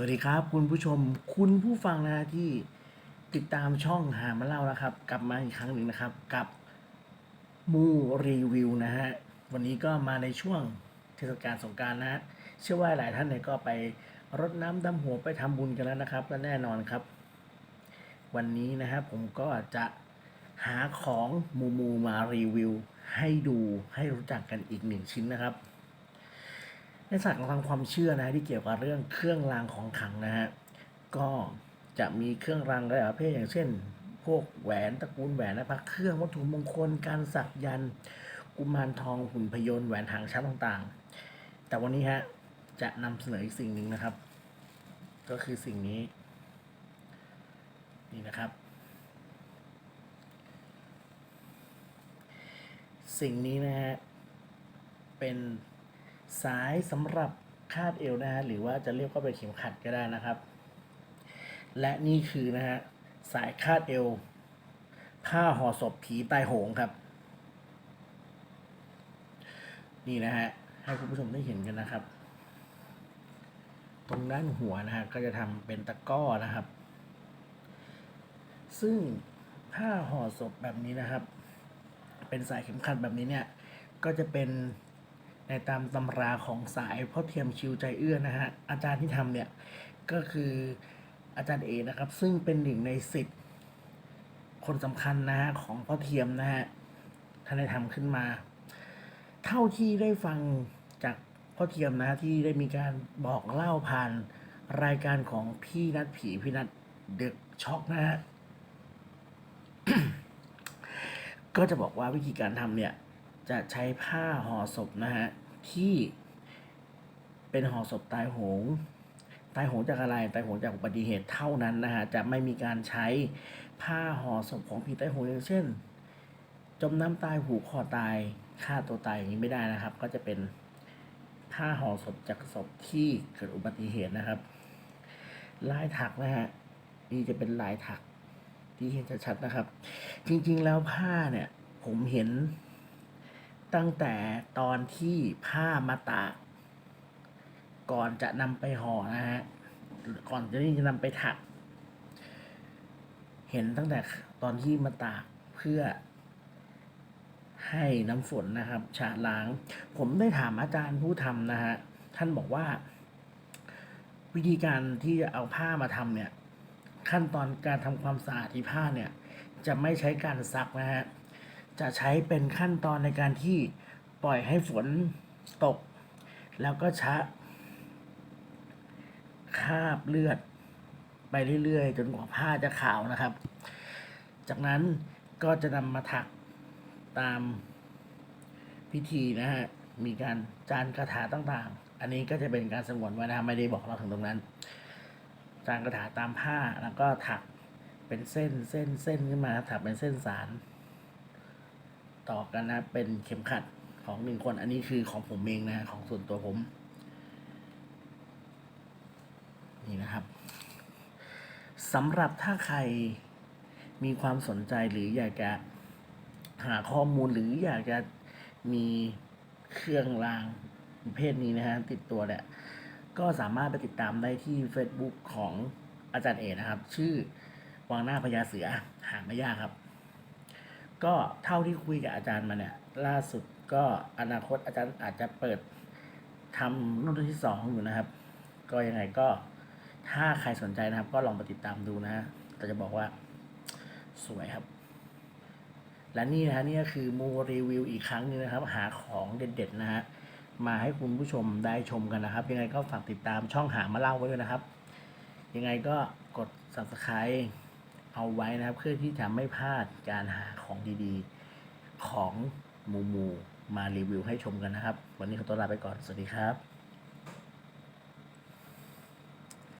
สวัสดีครับคุณผู้ชมคุณผู้ฟังนะฮะที่ติดตามช่องหามาเล่านะครับ กลับมาอีกครั้งหนึ่งนะครับ กับมูรีวิวนะฮะวันนี้ก็มาในช่วงเทศกาลสงการนะฮะเชื่อว่าหลายท่านเนี่ยก็ไปรดน้ำดำหัวไปทำบุญกันแล้วนะครับและแน่นอนครับ วันนี้นะฮะผมก็จะหาของมูมูมารีวิว ให้ดูให้รู้จักกันอีกหนึ่งชิ้นนะครับ ในศาสตร์ของทางความเชื่อนะที่เกี่ยวกับเรื่องเครื่องรางของขลังนะฮะก็จะมีเครื่องรางหลายประเภทอย่างเช่น พวกแหวนตระกูลแหวนนะพระเครื่องวัตถุมงคลการสักยันกุมารทองหุ่นพยนต์แหวนหางช้างต่างๆ แต่วันนี้ฮะจะนำเสนออีกสิ่งหนึ่งนะครับ ก็คือสิ่งนี้นี่นะครับ สิ่งนี้นะฮะเป็น สายสำหรับคาดเอวนะฮะหรือว่าจะเรียกว่าเป็นเข็มขัดก็ได้นะครับ และนี่คือนะฮะสายคาดเอว ผ้าห่อศพผีตายโหงครับ นี่นะฮะให้คุณผู้ชมได้เห็นกันนะครับ ตรงด้านหัวนะฮะก็จะทำเป็นตะก้อนะครับ ซึ่งผ้าห่อศพแบบนี้นะครับ เป็นสายเข็มขัดแบบนี้เนี่ยก็จะเป็น ในตามตำราของสายพ่อเทียมชิวใจเอื้อนะฮะอาจารย์ที่ทำเนี่ยก็คืออาจารย์เอนะครับ ซึ่งเป็นหนึ่งในสิทธิ์คนสำคัญนะฮะของพ่อเทียมนะฮะท่านได้ทำขึ้นมา เท่าที่ได้ฟังจากพ่อเทียมนะที่ได้มีการบอกเล่าผ่านรายการของพี่นัดผีพี่นัดเด็กช็อกนะฮะก็จะบอกว่าวิธีการทำเนี่ย จะใช้ผ้าห่อศพนะฮะที่เป็นห่อศพตายโหง ตายโหงจากอะไร ตายโหงจากอุบัติเหตุเท่านั้นนะฮะ จะไม่มีการใช้ผ้าห่อศพของผีตายโหงอย่างเช่น จมน้ำตายผูคอตายฆ่าตัวตายอย่างนี้ไม่ได้นะครับ ก็จะเป็นผ้าห่อศพจากศพที่เกิดอุบัติเหตุนะครับ ลายถักนะฮะ นี่จะเป็นลายถักที่เห็นชัดๆนะครับ จริงๆแล้วผ้าเนี่ย ผมเห็น ตั้งแต่ตอนที่ผ้ามาตากก่อนจะนำไปห่อนะฮะก่อนจะนี่จะนำไปถัก เห็นตั้งแต่ตอนที่มาตากเพื่อให้น้ำฝนนะครับชะล้าง ผมได้ถามอาจารย์ผู้ทำนะฮะท่านบอกว่า วิธีการที่จะเอาผ้ามาทำเนี่ย ขั้นตอนการทำความสะอาดที่ผ้าเนี่ย จะไม่ใช้การซักนะฮะ จะใช้เป็นขั้นตอนในการที่ปล่อยให้ฝนตก แล้วก็ชะคาบเลือดไปเรื่อยๆ จนกว่าผ้าจะขาวนะครับ จากนั้นก็จะนำมาถักตามพิธีนะฮะ มีการจานคาถาต่างๆ อันนี้ก็จะเป็นการสงวนไว้นะฮะไม่ได้บอกเราถึงตรงนั้น จานคาถาตามผ้าแล้วก็ถักเป็นเส้นเส้นเส้นขึ้นมาถักเป็นเส้นสาร ต่อกันนะ เป็นเข็มขัดของหนึ่งคน อันนี้คือของผมเองนะ ของส่วนตัวผม นี่นะครับสำหรับถ้าใครมีความสนใจหรืออยากจะหาข้อมูลหรืออยากจะมีเครื่องรางประเภทนี้นะฮะติดตัวเนี่ยก็สามารถไปติดตามได้ที่ Facebook ของอาจารย์เอนะครับ ชื่อวังหน้าพญาเสือหาไม่ยากครับ ก็เท่าที่คุยกับอาจารย์มาเนี่ย ล่าสุดก็อนาคตอาจารย์อาจจะเปิดทำรุ่นที่สองอยู่นะครับ ก็ยังไงก็ถ้าใครสนใจนะครับ ก็ลองไปติดตามดูนะฮะแต่จะบอกว่าสวยครับ และนี่นะฮะนี่ก็คือมูรีวิวอีกครั้งหนึงนะครับ หาของเด็ดๆนะฮะมาให้คุณผู้ชมได้ชมกันนะครับ ยังไงก็ฝากติดตามช่องหามาเล่าไว้ด้วยนะครับ ยังไงก็กด subscribe เอาไว้นะครับ เพื่อที่จะไม่พลาดการหาของดีๆ ของมูมูมารีวิวให้ชมกันนะครับ วันนี้ขอตัวลาไปก่อน สวัสดีครับ